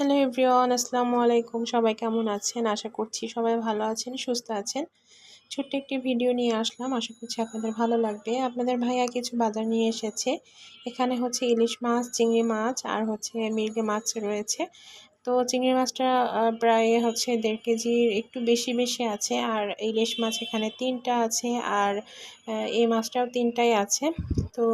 Hello everyone আসসালামু আলাইকুম সবাই কেমন আছেন? আশা করছি সবাই ভালো আছেন, সুস্থ আছেন। ছোট্ট একটি ভিডিও নিয়ে আসলাম। আশা করছি আপনাদের ভালো লাগবে। আপনাদের ভাইয়া কিছু বাজার নিয়ে এসেছে। এখানে হচ্ছে ইলিশ মাছ, চিংড়ি মাছ আর হচ্ছে মির্গে মাছ রয়েছে। তো চিংড়ি মাছটা প্রায় হচ্ছে দেড় কেজির একটু বেশি বেশি আছে। আর ইলিশ মাছ এখানে তিনটা আছে। আর এই মাছটাও তিনটাই আছে। তো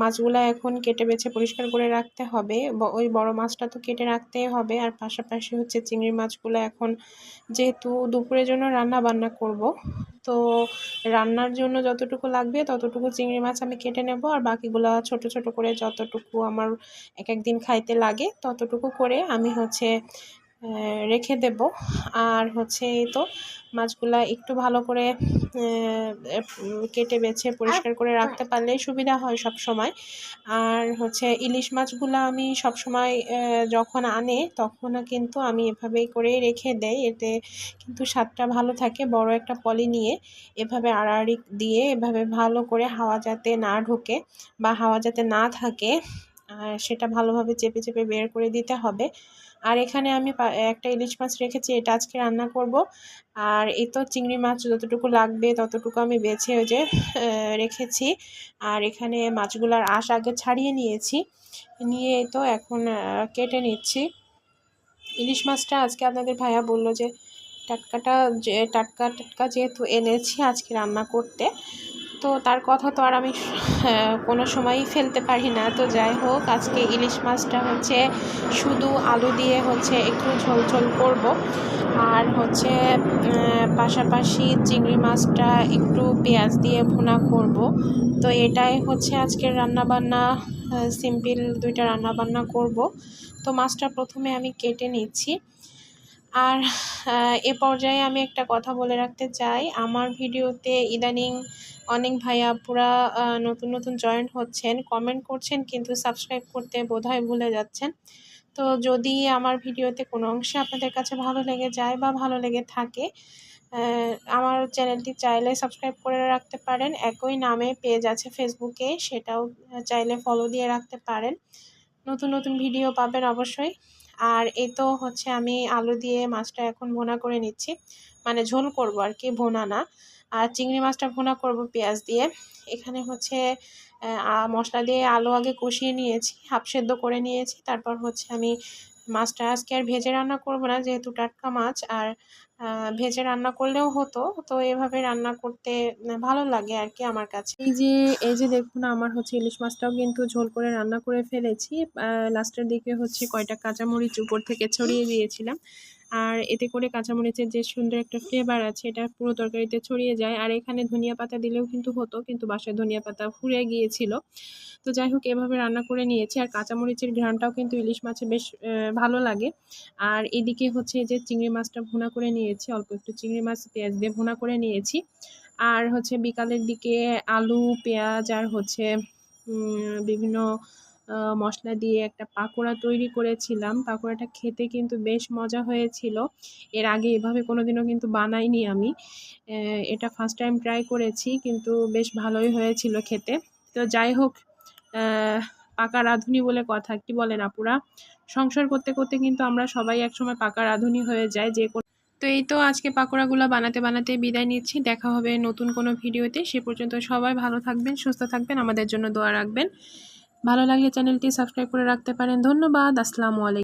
মাছগুলো এখন কেটে বেছে পরিষ্কার করে রাখতে হবে। ওই বড় মাছটা তো কেটে রাখতেই হবে। আর পাশাপাশি হচ্ছে চিংড়ি মাছগুলো এখন যেহেতু দুপুরের জন্য রান্না বান্না করব, তো রান্নার জন্য যতটুকু লাগবে ততটুকু চিংড়ি মাছ আমি কেটে নেব। আর বাকিগুলো ছোট ছোট করে যতটুকু আমার এক এক দিন খাইতে লাগে ততটুকু করে আমি হচ্ছে রেখে দেব। আর হচ্ছে এই তো মাছগুলা একটু ভালো করে কেটে বেছে পরিষ্কার করে রাখতে পারলে সুবিধা হয় সব সময় আর হচ্ছে ইলিশ মাছগুলো আমি সব সময় যখন আনে তখনও কিন্তু আমি এভাবেই করে রেখে দেই। এতে কিন্তু স্বাদটা ভালো থাকে, বড় একটা পলি নিয়ে এভাবে আড়াআড়ি দিয়ে এভাবে ভালো করে হাওয়া যাতে না ঢোকে বা হাওয়া যাতে না থাকে সেটা ভালোভাবে চেপে চেপে বের করে দিতে হবে। আর এখানে আমি একটা ইলিশ মাছ রেখেছি, এটা আজকে রান্না করব। আর এই তো চিংড়ি মাছ যতটুকু লাগবে ততটুকু আমি বেছে ওই যে রেখেছি। আর এখানে মাছগুলোর আশ আগে ছাড়িয়ে নিয়েছি। নিয়ে তো এখন কেটে নিচ্ছি। ইলিশ মাছটা আজকে আপনাদের ভাইয়া বলল যে, টাটকাটা যে, টাটকা টাটকা যেহেতু এনেছি আজকে রান্না করতে তো তার কথা তো আর আমি কোনো সময়ই ফেলতে পারি না। তো যাই হোক, আজকে ইলিশ মাছটা হচ্ছে শুধু আলু দিয়ে হচ্ছে একটু ঝোল ঝোল করব। আর হচ্ছে পাশাপাশি চিংড়ি মাছটা একটু পেঁয়াজ দিয়ে ভুনা করব। তো এটাই হচ্ছে আজকের রান্নাবান্না সিম্পল দুইটা রান্নাবান্না করব। তো মাছটা প্রথমে আমি কেটে নিচ্ছি। আর এ পর্যায়ে আমি একটা কথা বলে রাখতে চাই। আমার ভিডিওতে ইদানিং অনেক ভাই আপুরা নতুন নতুন জয়েন হচ্ছেন কমেন্ট করছেন, কিন্তু সাবস্ক্রাইব করতে বোধহয় ভুলে যাচ্ছেন। তো যদি আমার ভিডিওতে কোনো অংশে আপনাদের কাছে ভালো লেগে যায় বা ভালো লেগে থাকে আমার চ্যানেলটি চাইলে সাবস্ক্রাইব করে রাখতে পারেন। একই নামে পেজ আছে ফেসবুকে সেটাও চাইলে ফলো দিয়ে রাখতে পারেন। নতুন নতুন ভিডিও পাবেন অবশ্যই। আর এই তো হচ্ছে আমি আলু দিয়ে মাছটা এখন ভোনা করে নিচ্ছি। মানে ঝোল করব আর কি, ভোনা না। আর চিংড়ি মাছটা ভোনা করব পেঁয়াজ দিয়ে। এখানে হচ্ছে মশলা দিয়ে আলু আগে কষিয়ে নিয়েছি, হাফ সেদ্ধ করে নিয়েছি। তারপর হচ্ছে আমি মাছটা আজকে আর ভেজে রান্না করব না, যেহেতু টাটকা মাছ। আর ভেজে রান্না করলেও হতো, তো এভাবে রান্না করতে ভালো লাগে আর কি আমার কাছে। এই যে এই যে দেখুন, আমার হচ্ছে ইলিশ মাছটাও কিন্তু ঝোল করে রান্না করে ফেলেছি। লাস্টের দিকে হচ্ছে কয়টা কাঁচামরিচ উপর থেকে ছড়িয়ে দিয়েছিলাম। আর এতে করে কাঁচামরিচের যে সুন্দর একটা ফ্লেভার আছে, এটা পুরো তরকারিতে ছড়িয়ে যায়। আর এখানে ধনিয়া পাতা দিলেও কিন্তু হতো, কিন্তু বাসায় ধনিয়া পাতা ফুরে গিয়েছিল। তো যাই হোক, এভাবে রান্না করে নিয়েছি। আর কাঁচামরিচের ঘ্রানটাও কিন্তু ইলিশ মাছে বেশ ভালো লাগে। আর এদিকে হচ্ছে যে চিংড়ি মাছটা ভুনা করে নিয়েছি, অল্প একটু চিংড়ি মাছ, পেঁয়াজ দিয়ে ভুনা করে নিয়েছি। আর হচ্ছে বিকালের দিকে আলু, পেঁয়াজ, আর হচ্ছে বিভিন্ন মশলা দিয়ে একটা পাকোড়া তৈরি করেছিলাম। পাকোড়াটা খেতে কিন্তু বেশ মজা হয়েছিল। এর আগে এভাবে কোনোদিনও কিন্তু বানাইনি আমি। এটা ফার্স্ট টাইম ট্রাই করেছি, কিন্তু বেশ ভালোই হয়েছিল খেতে। তো যাই হোক পাকা রাঁধুনি বলে কথা, কি বলেন আপুরা? সংসার করতে করতে কিন্তু আমরা সবাই একসময় পাকা রাঁধুনি হয়ে যায়, যে কোনো তো এই তো আজকে পাকোড়াগুলো বানাতে বানাতে বিদায় নিচ্ছি। দেখা হবে নতুন কোনো ভিডিওতে। সে পর্যন্ত সবাই ভালো থাকবেন, সুস্থ থাকবেন। আমাদের জন্য দোয়া রাখবেন। ভালো লাগলে চ্যানেলটি সাবস্ক্রাইব করে রাখতে পারেন। ধন্যবাদ আসসালামু আলাইকুম।